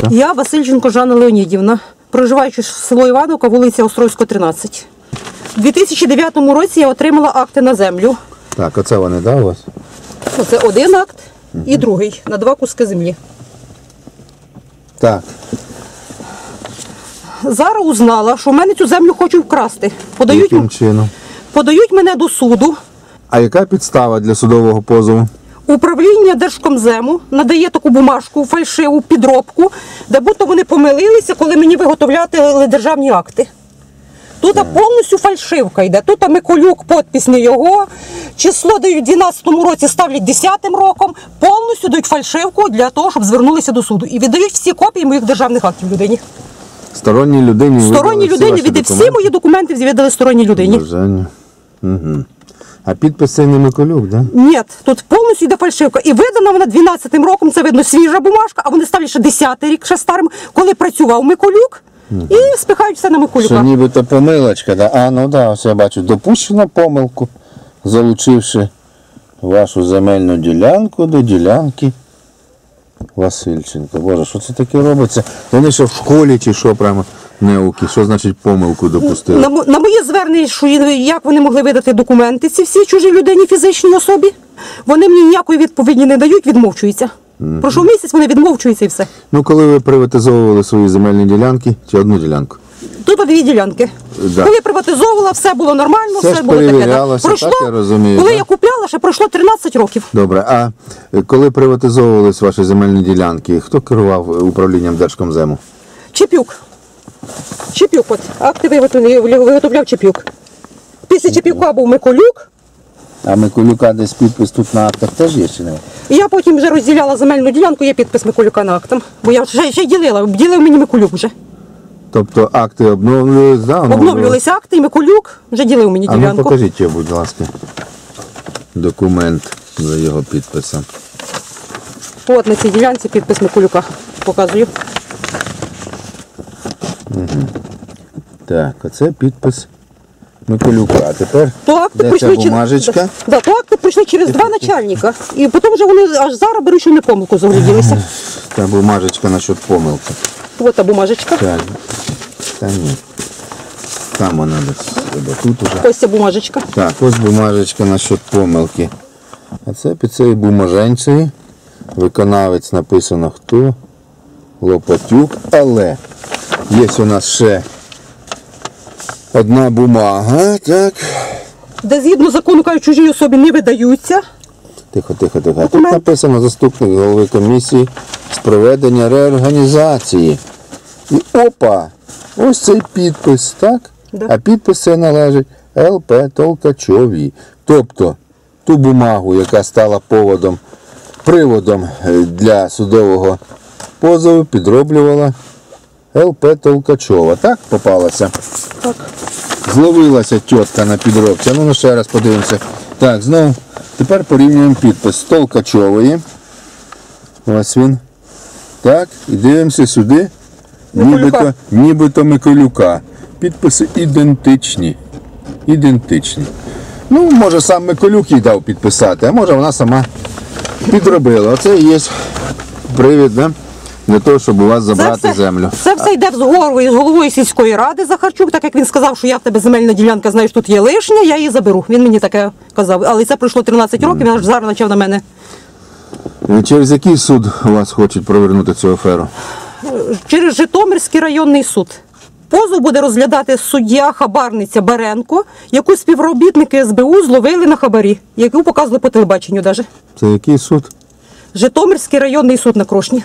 так? Я Васильченко Жанна Леонідівна, проживаючи в село Івановка, вулиця Острозька, 13. У 2009 році я отримала акти на землю. Так, оце вони, да, у вас? Це один акт і другий на два куски землі. Так. Зараз узнала, що в мене цю землю хочуть вкрасти. Подають, Яким чином? подають мене до суду. А яка підстава для судового позову? Управління Держкомзему надає таку бумажку, фальшиву підробку, де будто вони помилилися, коли мені виготовляли державні акти. Тут повністю фальшивка йде. Тут Миколюк, подпись не його. Число дають в 12-му році, ставлять 10-м роком. Повністю дають фальшивку для того, щоб звернулися до суду. І віддають всі копії моїх державних актів людині. Сторонній людині Сторонній всі людині ваші всі мої документи, віддали сторонній людині. Угу. А підпис цей не Миколюк, да? Ні, тут повністю йде фальшивка. І видана вона 12-м роком, це видно свіжа бумажка, а вони ставлять ще 10-й рік, ще старим, коли працював Миколюк, і спихають все на Миколюка. Що нібито помилочка, да? А, ну да, ось я бачу, допущено помилку, залучивши вашу земельну ділянку до ділянки Васильченко. Боже, що це таке робиться? Вони що в школі чи що прямо неуки? Що значить помилку допустили? На, на моє звернення, що як вони могли видати документи ці всі чужій людині, фізичній особі, вони мені ніякої відповіді не дають, відмовчуються. Пройшов місяць, вони відмовчуються і все. Ну, коли ви приватизовували свої земельні ділянки чи одну ділянку? Тут дві ділянки. Да. Коли приватизовувала, все було нормально, Все все, було таке. да. перевірялося, так я розумію, коли да? я купляла, ще пройшло 13 років. Добре, а е, коли приватизовувались ваші земельні ділянки, хто керував управлінням Держкомзему? Чепюк. Чепюк, от акти виготовляв, виготовляв Чепюк. Після Чепюка був Миколюк, А Миколюка десь підпис тут на актах теж є чи не? я потім вже розділяла земельну ділянку, є підпис Миколюка на актам. Бо я ще, ще й ділила, ділив мені Миколюк вже. Тобто акти обновлювались, да? Обновлювалися акти, і Миколюк вже ділив мені А ну ділянку. покажіть його, будь ласка. Документ за його підписом. От на цій ділянці підпис Миколюка. Показую. Так, оце підпис Миколюка. А тепер То акти де ця прийшли через- бумажечка? Да, да, то акти прийшли через два начальника. І потім вже вони аж зараз беруть, що не помилку загляділися. Та бумажечка насчет помилки. От та бумажечка. Так. Та ні. Там вона десь. Тут уже. Ось ця бумажечка. Так, ось бумажечка насчет помилки. А це під цією бумаженцею виконавець написано хто? Лопатюк. Але є у нас ще одна бумага. Так. Де згідно закону кажуть, чужій особі не видаються. Тихо, тихо, тихо. А Тут Документ. написано заступник голови комісії з проведення реорганізації. І опа! Ось цей підпис, так? Да. А підпис це належить ЛП Толкачовій. Тобто ту бумагу, яка стала поводом, приводом е, для судового позову, підроблювала ЛП Толкачова. Так попалася? Так. Зловилася тітка на підробці. Ну, ну ще раз подивимося. Так, знову. Тепер порівнюємо підпис Толкачової. Ось він. Так, і дивимося сюди. Нібито, нібито Миколюка. Підписи ідентичні. Ідентичні. Ну, може сам Миколюк їй дав підписати, а може вона сама підробила. Оце і є привід, да? Для того, щоб у вас забрати землю. Це все йде з головою, з головою сільської ради Захарчук, так як він сказав, що я в тебе земельна ділянка, знаєш, тут є лишня, я її заберу. Він мені таке казав. Але це пройшло 13 років, він аж зараз почав на мене. Е, Через який суд вас хочуть провернути цю аферу? Через Житомирський районний суд. Позов буде розглядати суддя хабарниця Баренко, яку співробітники СБУ зловили на хабарі, яку показували по телебаченню даже. Це який суд? Житомирський районний суд на Крошні.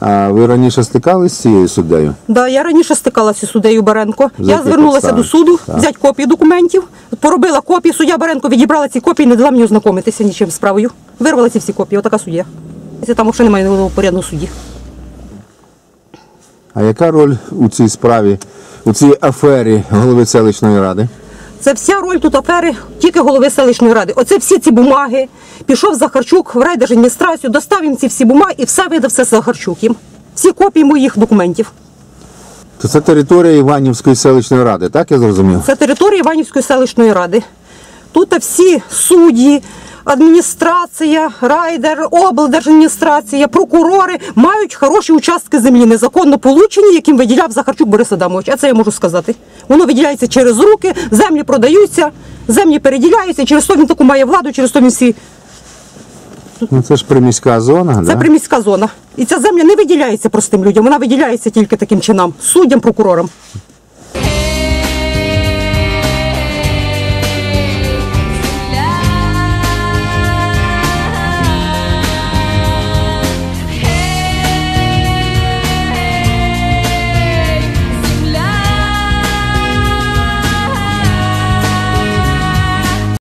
А ви раніше стикались з цією суддею? Да, я раніше стикалася з суддею Баренко. За я звернулася підстави? до суду, Так. взяти копії документів, поробила копії. Суддя Баренко відібрала ці копії, не дала мені ознакомитися нічим з справою. Вирвала ці всі копії, отака суддя. Це там взагалі немає порядного судді. А яка роль у цій справі, у цій афері голови селищної ради? Це вся роль тут афери тільки голови селищної ради. Оце всі ці бумаги. Пішов Захарчук в райдержадміністрацію, достав їм ці всі бумаги і все видав все Захарчук їм. Всі копії моїх документів. То це територія Іванівської селищної ради, так я зрозумів? Це територія Іванівської селищної ради. Тут всі судді, адміністрація, райдер, облдержадміністрація, прокурори мають хороші участки землі, незаконно получені, яким виділяв Захарчук Борис Адамович. А це я можу сказати. Воно виділяється через руки, землі продаються, землі переділяються, через то він таку має владу, через то він всі. Ну це ж приміська зона, Це да? приміська зона. І ця земля не виділяється простим людям, вона виділяється тільки таким чином, суддям, прокурорам.